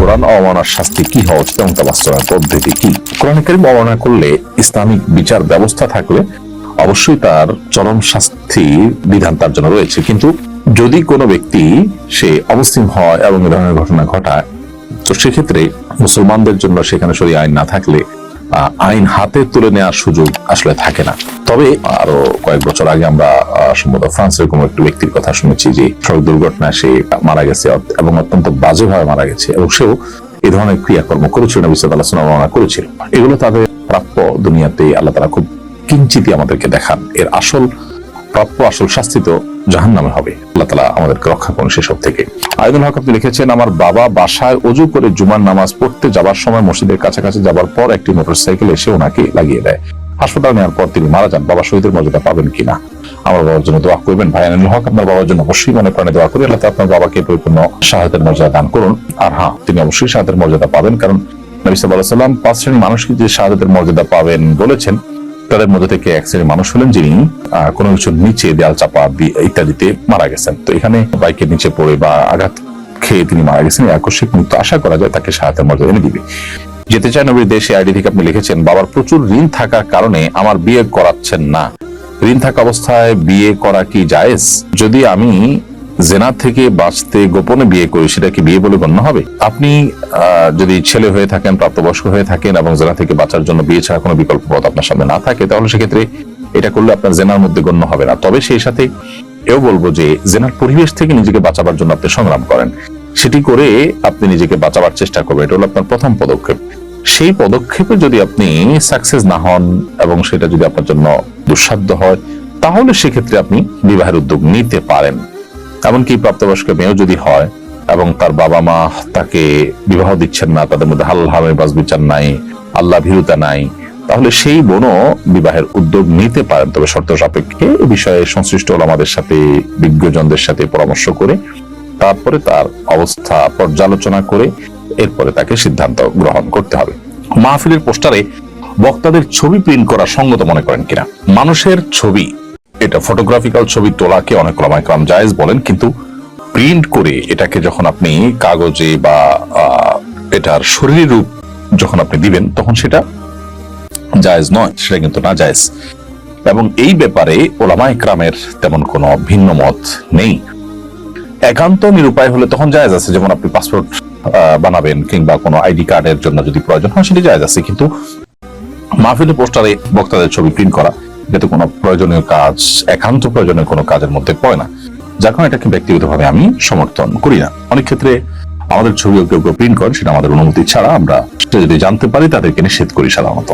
কোরআন অবমানার শাস্তি কি হওয়া উচিত এবং তা বাস্তবায়ন পদ্ধতি কি? কোরআন কারিম অবমাননা করলে ইসলামিক বিচার ব্যবস্থা থাকলে অবশ্যই তার চরম শাস্তি বিধান তার জন্য রয়েছে। কিন্তু যদি কোনো ব্যক্তি সে অবস্থিম হয় এবং এ ধরনের ঘটনা ঘটায়, তো সেক্ষেত্রে মুসলমানদের জন্য সেখানে সরি আইন না থাকলে আইন হাতে তুলে নেওয়ার সুযোগ আসলে থাকে না। তবে আরও কয়েক বছর আগে আমরা সম্ভবত ফ্রান্সের কোনো একটি ব্যক্তির কথা শুনেছি যে সড়ক দুর্ঘটনায় সে মারা গেছে এবং অত্যন্ত বাজেভাবে মারা গেছে এবং সেও এই ধরনের ক্রিয়াকর্ম করেছিল, নবী সাল্লাহ সাল্লাম করেছিল। এগুলো তাদের প্রাপ্য দুনিয়াতে আল্লাহ তারা খুব কিঞ্চিতই আমাদেরকে দেখান। এর আসল, প্রাপ্য আসল শাস্তি তো জাহান নামে হবে। আল্লাহ তালা আমাদেরকে রক্ষা করুন সেসব থেকে। আয়দুল হক আপনি লিখেছেন, আমার বাবা বাসায় অজু করে জুমার নামাজ পড়তে যাবার সময় মসজিদের কাছাকাছি যাবার পর একটি মোটরসাইকেল এসে ওনাকে লাগিয়ে দেয়। হাসপাতাল নেওয়ার পর তিনি মারা যান। বাবা শহীদের মর্যাদা পাবেন কিনা? আমার বাবার জন্য দোয়া করবেন ভাই আনিল হক। আপনার বাবার জন্য অবশ্যই মনে প্রাণে দোয়া করি। আল্লাহ আপনার বাবাকে পরিপূর্ণ সহায়তার মর্যাদা দান করুন। আর হ্যাঁ তিনি অবশ্যই সহায়তার মর্যাদা পাবেন কারণ নবী সাল্লাম পাঁচ শ্রেণির মানুষকে যে সহায়তার মর্যাদা পাবেন বলেছেন, তাদের মধ্যে থেকে এক শ্রেণির মানুষ হলেন যিনি কোনো কিছুর নিচে দেয়াল চাপা ইত্যাদিতে মারা গেছেন। তো এখানে বাইকের নিচে পড়ে বা আঘাত খেয়ে তিনি মারা গেছেন আকস্মিক মৃত্যু আশা করা যায় তাকে সহায়তার মর্যাদা এনে দিবে। যেতে চায় নবীর দেশে আইডি থেকে আপনি লিখেছেন, বাবার প্রচুর ঋণ থাকার কারণে আমার বিয়ে করাচ্ছেন না। ঋণ থাকা অবস্থায় বিয়ে করা কি জায়েজ? যদি আমি জেনা থেকে বাঁচতে গোপনে বিয়ে করি, সেটা কি বিয়ে বলে গণ্য হবে? আপনি যদি ছেলে হয়ে থাকেন, প্রাপ্তবয়স্ক হয়ে থাকেন এবং জেনা থেকে বাঁচার জন্য বিয়ে ছাড়া কোনো বিকল্প পথ আপনার সামনে না থাকে, তাহলে সেক্ষেত্রে এটা করলে আপনার জেনার মধ্যে গণ্য হবে না। তবে সেই সাথে এও বলব যে, জেনার পরিবেশ থেকে নিজেকে বাঁচাবার জন্য আপনি সংগ্রাম করেন। সেটি করে আপনি নিজেকে বাঁচাবার চেষ্টা করবেন। এটা হলো আপনার প্রথম পদক্ষেপ। সেই পদক্ষেপে যদি আপনি সাকসেস না হন এবং সেটা যদি আপনার জন্য দুঃসাধ্য হয়, তাহলে সেক্ষেত্রে আপনি বিবাহের উদ্যোগ নিতে পারেন। এমনকি প্রাপ্তবয়স্ক মেয়েও যদি হয় এবং তার বাবা মা তাকে বিবাহ দিচ্ছেন না, তাদের মধ্যে হাল হামের বাস বিচার নাই, আল্লাহ ভীরুতা নাই, তাহলে সেই বোনও বিবাহের উদ্যোগ নিতে পারেন। তবে শর্ত সাপেক্ষে এ বিষয়ে সংশ্লিষ্ট আমাদের সাথে, বিজ্ঞজনদের সাথে পরামর্শ করে, তারপরে তার অবস্থা পর্যালোচনা করে, এরপরে তাকে সিদ্ধান্ত গ্রহণ করতে হবে। মাহফিলের পোস্টারে বক্তাদের ছবি প্রিন্ট করা সঙ্গত মনে করেন কিনা। মানুষের ছবি, এটা ফটোগ্রাফিক্যাল ছবি তোলাকে অনেক ওলামাইকরাম জায়েজ বলেন, কিন্তু প্রিন্ট করে এটাকে যখন আপনি কাগজে বা এটার শরীর রূপ যখন আপনি দিবেন, তখন সেটা জায়েজ নয়, সেটা কিন্তু না জায়েজ। এবং এই ব্যাপারে ওলামা ইকরামের তেমন কোনো ভিন্ন মত নেই। একান্ত নিরুপায় হলে তখন জায়েজ আছে, যেমন আপনি পাসপোর্ট বানাবেন কিংবা কোনো আইডি কার্ডের জন্য যদি প্রয়োজন হয় সেটি যায় আছে, কিন্তু মাহফিলের পোস্টারে বক্তাদের ছবি প্রিন্ট করা এটা তো কোনো প্রয়োজনীয় কাজ, একান্ত প্রয়োজনীয় কোনো কাজের মধ্যে পড়ে না। যার কারণে এটাকে ব্যক্তিগতভাবে আমি সমর্থন করি না। অনেক ক্ষেত্রে আমাদের ছবিও কেউ কেউ প্রিন্ট করেন সেটা আমাদের অনুমতি ছাড়া আমরা সেটা যদি জানতে পারি, তাদেরকে নিষেধ করি সাধারণত।